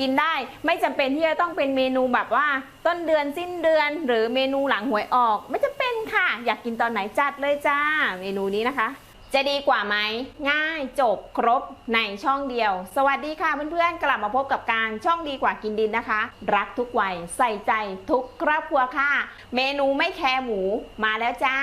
กินได้ ไม่จำเป็นที่จะต้องเป็นเมนูแบบว่า ต้นเดือนสิ้นเดือน หรือเมนูหลังหวยออก ไม่จำเป็นค่ะ อยากกินตอนไหนจัดเลยจ้า เมนูนี้นะคะ จะดีกว่าไหม ง่ายจบครบในช่องเดียว สวัสดีค่ะเพื่อนๆ กลับมาพบกับการช่องดีกว่ากินดินนะคะ รักทุกวัยใส่ใจทุกครอบครัวค่ะ เมนูไม่แคร์หมูมาแล้วจ้า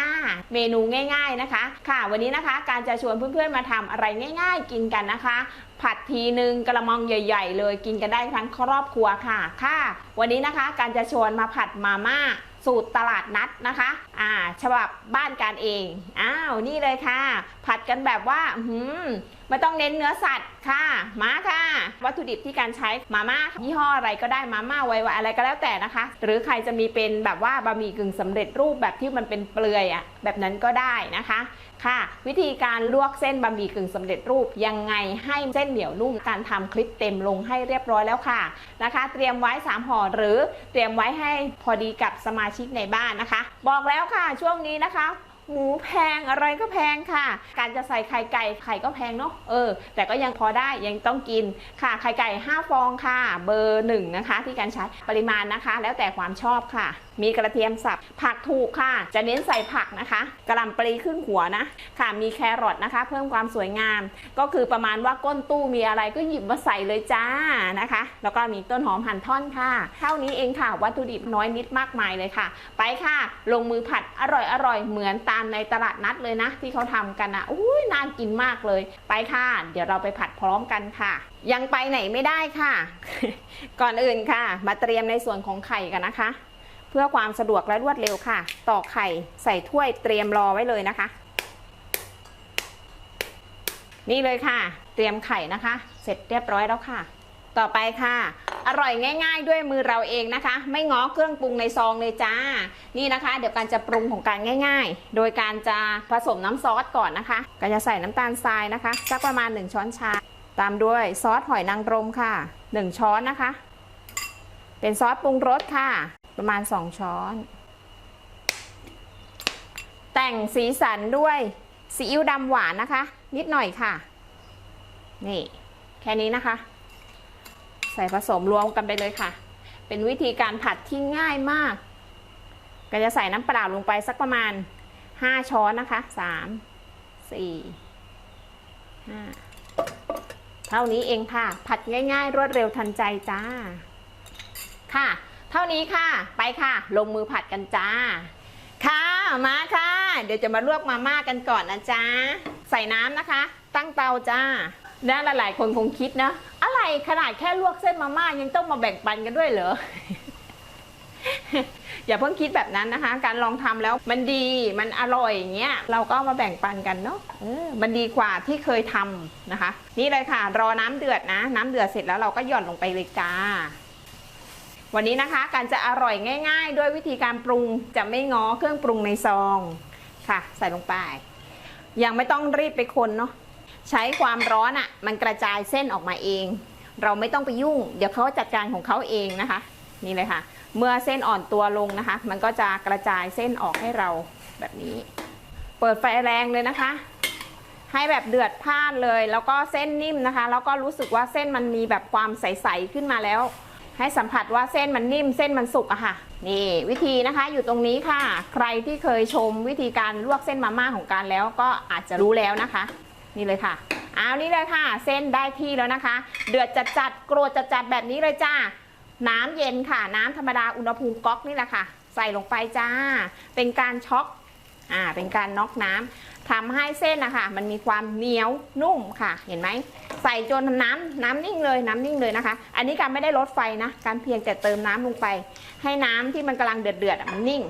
เมนูง่าย ๆนะคะ ค่ะ วันนี้นะคะ การจะชวนเพื่อนๆมาทำอะไรง่าย ๆ กินกันนะคะ ผัดทีนึงกระมังใหญ่ ๆ เลยกินกันได้ทั้งครอบครัวค่ะค่ะ วันนี้นะคะ การจะชวนมาผัดมาม่า สูตรตลาดนัดนะคะอ่าฉบับบ้านการเอง อ้าว นี่เลยค่ะ ผัดกันแบบว่า หืมไม่ต้องเน้นเนื้อสัตว์ค่ะมาค่ะ วัตถุดิบที่การใช้มาม่ายี่ห้ออะไรก็ได้มาม่าไวๆอะไรก็แล้วแต่นะคะ หรือใครจะมีเป็นแบบว่าบะหมี่กึ่งสำเร็จรูปแบบที่มันเป็นเปลือยอะ่ะแบบนั้นก็ได้นะคะค่ะ วิธีการลวกเส้นบะหมี่กึ่งสำเร็จรูปยังไงให้เส้นเหนียวนุ่มการทำคลิปเต็มลงให้เรียบร้อยแล้วค่ะนะคะ เตรียมไว้ 3ห่อหรือเตรียมไว้ให้พอดีกับสมาชิกในบ้านนะคะ บอกแล้วค่ะช่วงนี้นะคะ หมูแพงอะไรก็แพงค่ะ การจะใส่ไข่ไก่ไข่ก็แพงเนาะเออ แต่ก็ยังพอได้ยังต้องกินค่ะไข่ไก่ 5 ฟองค่ะ เบอร์1นะคะ ที่การใช้ปริมาณนะคะ แล้วแต่ความชอบค่ะ มีกระเทียมสับผักถูกค่ะ จะเน้นใส่ผักนะคะกระลำปลีขึ้นหัวนะ ค่ะมีแครอทนะคะ เพิ่มความสวยงาม ก็คือประมาณว่าก้นตู้มีอะไรก็หยิบมาใส่เลยจ้านะคะ แล้วก็มีต้นหอมหั่นท่อนค่ะ เท่านี้เองค่ะ วัตถุดิบน้อยนิดมากมายเลยค่ะ ไปค่ะ ลงมือผัดอร่อยอร่อยเหมือนตามในตลาดนัดเลยนะ ที่เขาทำกันนะอุ้ยน่ากินมากเลย ไปค่ะ เดี๋ยวเราไปผัดพร้อมกันค่ะ ยังไปไหนไม่ได้ค่ะ ก่อนอื่นค่ะ มาเตรียมในส่วนของไข่กันนะคะ เพื่อความสะดวกและรวดเร็วค่ะ ตอกไข่ใส่ถ้วยเตรียมรอไว้เลยนะคะ นี่เลยค่ะ เตรียมไข่นะคะ เสร็จเรียบร้อยแล้วค่ะ ต่อไปค่ะ อร่อยง่าย ๆ ด้วยมือเราเองนะคะ ไม่ง้อเครื่องปรุงในซองเลยจ้า นี่นะคะ เดี๋ยวการจะปรุงของการง่าย ๆ โดยการจะผสมน้ำซอสก่อนนะคะ ก็จะใส่น้ำตาลทรายนะคะสักประมาณ 1 ช้อนชา ตามด้วยซอสหอยนางรมค่ะ 1 ช้อนนะคะ เป็นซอสปรุงรสค่ะ ประมาณ 2 ช้อน แต่งสีสันด้วยซีอิ๊วดำหวานนะคะ นิดหน่อยค่ะ นี่ แค่นี้นะคะ ใส่ผสมรวมกันไปเลยค่ะ เป็นวิธีการผัดที่ง่ายมาก ก็จะใส่น้ำเปล่าลงไปสักประมาณ 5 ช้อนนะคะ 3 4 5 เท่านี้เองค่ะ ผัดง่ายๆ รวดเร็วทันใจจ้า ค่ะ เท่านี้ค่ะ ไปค่ะ ลงมือผัดกันจ้า ค่ะ มาค่ะ เดี๋ยวจะมาลวกมาม่ากันก่อนนะจ๊ะใส่น้ำนะคะ ตั้งเตาจ้าน่าหลายๆคนคงคิดนะ อะไรขนาดแค่ลวกเส้นมาม่ายังต้องมาแบ่งปันกันด้วยเหรอ อย่าเพิ่งคิดแบบนั้นนะคะ การลองทำแล้วมันดีมันอร่อยอย่างเงี้ยเราก็มาแบ่งปันกันเนาะออมันดีกว่าที่เคยทำนะคะ นี่เลยค่ะ รอน้ำเดือดนะ น้ำเดือดเสร็จแล้วเราก็หย่อนลงไปเลยจ้าวันนี้นะคะการจะอร่อยง่ายๆ ด้วยวิธีการปรุงจะไม่ง้อเครื่องปรุงในซองค่ะ ใส่ลงไป ยังไม่ต้องรีบไปคนเนาะใช้ความร้อนอะ่ะ มันกระจายเส้นออกมาเอง เราไม่ต้องไปยุ่ง เดี๋ยวเขาจัดการของเขาเองนะคะ นี่เลยค่ะ เมื่อเส้นอ่อนตัวลงนะคะ มันก็จะกระจายเส้นออกให้เราแบบนี้ เปิดไฟแรงเลยนะคะ ให้แบบเดือดพ่านเลย แล้วก็เส้นนิ่มนะคะ แล้วก็รู้สึกว่าเส้นมันมีแบบความใสๆขึ้นมาแล้ว ให้สัมผัสว่าเส้นมันนิ่มเส้นมันสุกอะค่ะ นี่วิธีนะคะอยู่ตรงนี้ค่ะ ใครที่เคยชมวิธีการลวกเส้นมาม่าของการแล้วก็อาจจะรู้แล้วนะคะ นี่เลยค่ะ เอานี่เลยค่ะ เส้นได้ที่แล้วนะคะ เดือดจัดจัดโกรธจัดจัดๆแบบนี้เลยจ้า น้ำเย็นค่ะ น้ำธรรมดาอุณหภูมิก๊อกนี่แหละค่ะ ใส่ลงไปจ้า เป็นการช็อกอ่าเป็นการน็อกน้ำทำให้เส้นนะคะมันมีความเหนียวนุ่มค่ะ เห็นไหมใส่จนน้ำน้ำนิ่งเลยน้ำนิ่งเลยนะคะ อันนี้การไม่ได้ลดไฟนะ การเพียงแต่เติมน้ำลงไป ให้น้ำที่มันกำลังเดือดเดือดมันนิ่ง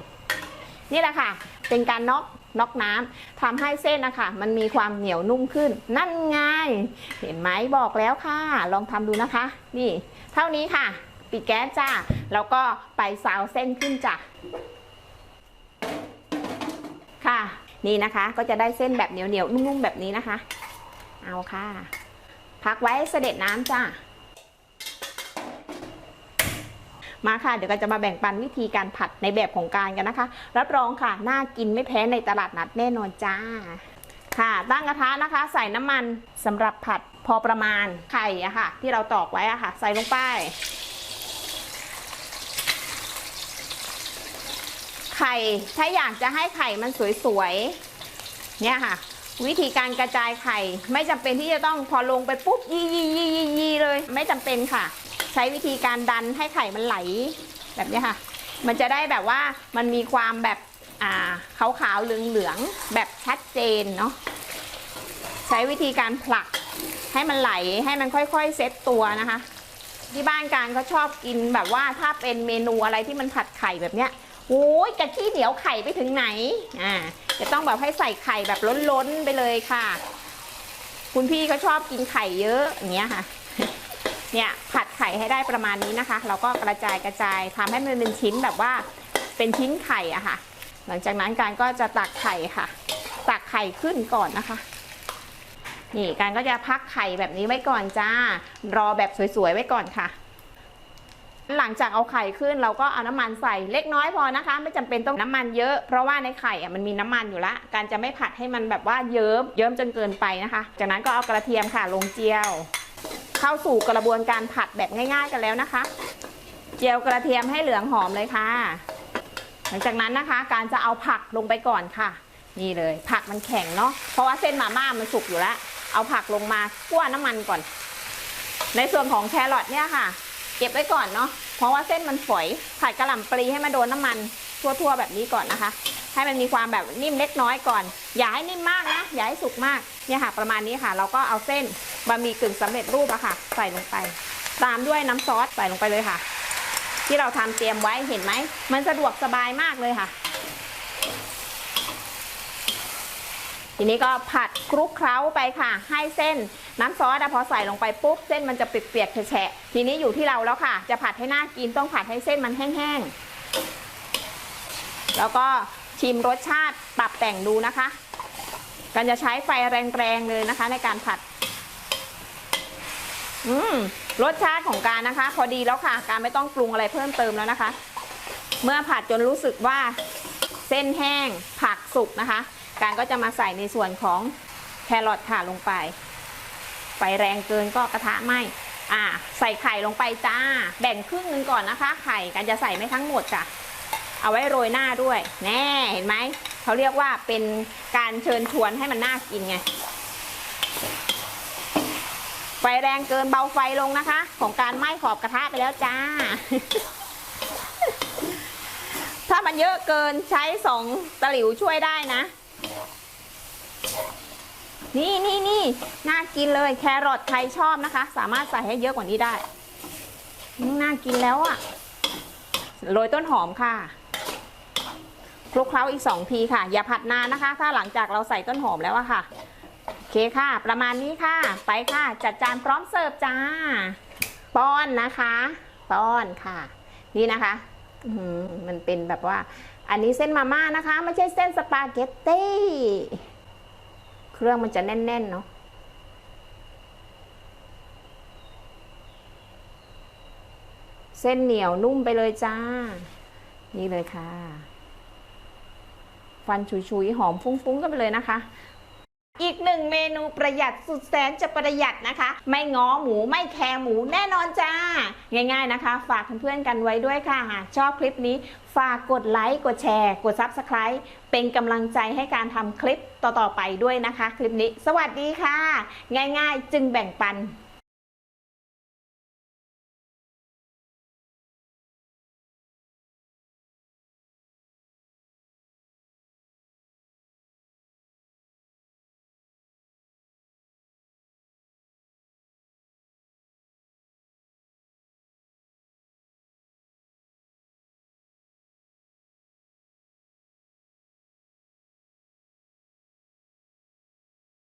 นี่แหละค่ะ เป็นการน็อก น็อกน้ำทำให้เส้นนะคะมันมีความเหนียวนุ่มขึ้น นั่นไง เห็นไหมบอกแล้วค่ะ ลองทำดูนะคะ นี่ เท่านี้ค่ะ ปิดแก๊สจ้า แล้วก็ไปซาวเส้นขึ้นจ้ะ ค่ะ นี่นะคะ ก็จะได้เส้นแบบเหนียวเหนียวนุ่มๆแบบนี้นะคะ เอาค่ะ พักไว้เสด็จน้ำจ้า มาค่ะ เดี๋ยวก็จะมาแบ่งปันวิธีการผัดในแบบของการกันนะคะ รับรองค่ะน่ากินไม่แพ้ในตลาดนัดแน่นอนจ้า ค่ะ ตั้งกระทะนะคะ ใส่น้ำมันสำหรับผัดพอประมาณไข่อะค่ะ ที่เราตอกไว้อะค่ะ ใส่ลงไปไข่ถ้าอยากจะให้ไข่มันสวยๆเนี่ยค่ะ วิธีการกระจายไข่ ไม่จำเป็นที่จะต้องพอลงไปปุ๊บยี่ยี่ยี่ยี่เลย ไม่จำเป็นค่ะ ใช้วิธีการดันให้ไข่มันไหลแบบนี้ค่ะ มันจะได้แบบว่ามันมีความแบบอ่าขาวๆเหลืองๆแบบชัดเจนเนาะใช้วิธีการผลักให้มันไหลให้มันค่อยๆเซ็ตตัวนะคะ ที่บ้านการเขาชอบกินแบบว่าถ้าเป็นเมนูอะไรที่มันผัดไข่แบบเนี้ยโอ้ยกะขี้เหนียวไข่ไปถึงไหนอ่าจะต้องแบบให้ใส่ไข่แบบล้นๆไปเลยค่ะ คุณพี่เขาชอบกินไข่เยอะอย่างเงี้ยค่ะ เนี่ยผัดไข่ให้ได้ประมาณนี้นะคะ เราก็กระจายกระจายทำให้มันเป็นชิ้นแบบว่าเป็นชิ้นไข่อะค่ะ หลังจากนั้นการก็จะตักไข่ค่ะ ตักไข่ขึ้นก่อนนะคะ นี่การก็จะพักไข่แบบนี้ไว้ก่อนจ้า รอแบบสวยๆไว้ก่อนค่ะ หลังจากเอาไข่ขึ้นเราก็เอาน้ำมันใส่เล็กน้อยพอนะคะ ไม่จำเป็นต้องน้ำมันเยอะ เพราะว่าในไข่อะมันมีน้ำมันอยู่ละ การจะไม่ผัดให้มันแบบว่าเยิ้มเยิ้มจนเกินไปนะคะ จากนั้นก็เอากระเทียมค่ะลงเจียว เข้าสู่กระบวนการผัดแบบง่าย ๆ กันแล้วนะคะ เจียวกระเทียมให้เหลืองหอมเลยค่ะ หลังจากนั้นนะคะ การจะเอาผักลงไปก่อนค่ะ นี่เลย ผักมันแข็งเนาะเพราะว่าเส้นมาม่ามันสุกอยู่แล้ว เอาผักลงมาคั่วน้ำมันก่อน ในส่วนของแครอทเนี่ยค่ะ เก็บไว้ก่อนเนาะเพราะว่าเส้นมันฝอยผัดกระหล่ำปลีให้มันโดนน้ำมันทั่วๆแบบนี้ก่อนนะคะ ให้มันมีความแบบนิ่มเล็กน้อยก่อน อย่าให้นิ่มมากนะอย่าให้สุกมากเนี่ยค่ะ ประมาณนี้ค่ะ เราก็เอาเส้น บะหมี่กึ่งสำเร็จรูปอะค่ะ ใส่ลงไป ตามด้วยน้ำซอสใส่ลงไปเลยค่ะ ที่เราทำเตรียมไว้เห็นไหม มันสะดวกสบายมากเลยค่ะ ทีนี้ก็ผัดคลุกเคล้าไปค่ะ ให้เส้นน้ำซอสอะพอใส่ลงไปปุ๊บเส้นมันจะเปียกๆแฉะทีนี้อยู่ที่เราแล้วค่ะ จะผัดให้น่ากินต้องผัดให้เส้นมันแห้งๆแล้วก็ชิมรสชาติปรับแต่งดูนะคะ กันจะใช้ไฟแรงๆเลยนะคะในการผัด อืมรสชาติของการนะคะ พอดีแล้วค่ะ การไม่ต้องปรุงอะไรเพิ่มเติมแล้วนะคะ เมื่อผัดจนรู้สึกว่าเส้นแห้งผักสุกนะคะ การก็จะมาใส่ในส่วนของแครอทค่ะลงไป ไฟแรงเกินก็กระทะไหมอ่า ใส่ไข่ลงไปจ้า แบ่งครึ่งนึงก่อนนะคะ ไข่การจะใส่ไม่ทั้งหมดจ้ะเอาไว้โรยหน้าด้วย แน่เห็นไหมเขาเรียกว่าเป็นการเชิญชวนให้มันน่ากินไง ไฟแรงเกินเบาไฟลงนะคะ ของการไหม้ขอบกระทะไปแล้วจ้า ถ้ามันเยอะเกินใช้สองตะหลิวช่วยได้นะ นี่นี่นี่น่ากินเลยแครอทใครชอบนะคะ สามารถใส่ให้เยอะกว่านี้ได้น่ากินแล้วอะ่ะโรยต้นหอมค่ะคลุกเคล้าอีกสองทีค่ะ อย่าผัดนานนะคะ ถ้าหลังจากเราใส่ต้นหอมแล้วอะค่ะ โอเคค่ะ ประมาณนี้ค่ะ ไปค่ะ จัดจานพร้อมเสิร์ฟจ้า ป้อนนะคะ ป้อนค่ะ นี่นะคะมันเป็นแบบว่า อันนี้เส้นมาม่านะคะ ไม่ใช่เส้นสปาเกตตี้เครื่องมันจะแน่น ๆ เนาะเส้นเหนียวนุ่มไปเลยจ้า นี่เลยค่ะ ฟันชุยๆหอมฟุ้งๆกันไปเลยนะคะ อีกหนึ่งเมนูประหยัดสุดแสนจะประหยัดนะคะ ไม่ง้อหมูไม่แคร์หมูแน่นอนจ้า ง่ายๆนะคะ ฝากเพื่อนๆกันไว้ด้วยค่ะหากชอบคลิปนี้ ฝากกดไลค์กดแชร์ กด Subscribe เป็นกำลังใจให้การทำคลิปต่อๆไปด้วยนะคะ คลิปนี้ สวัสดีค่ะ ง่ายๆ จึงแบ่งปัน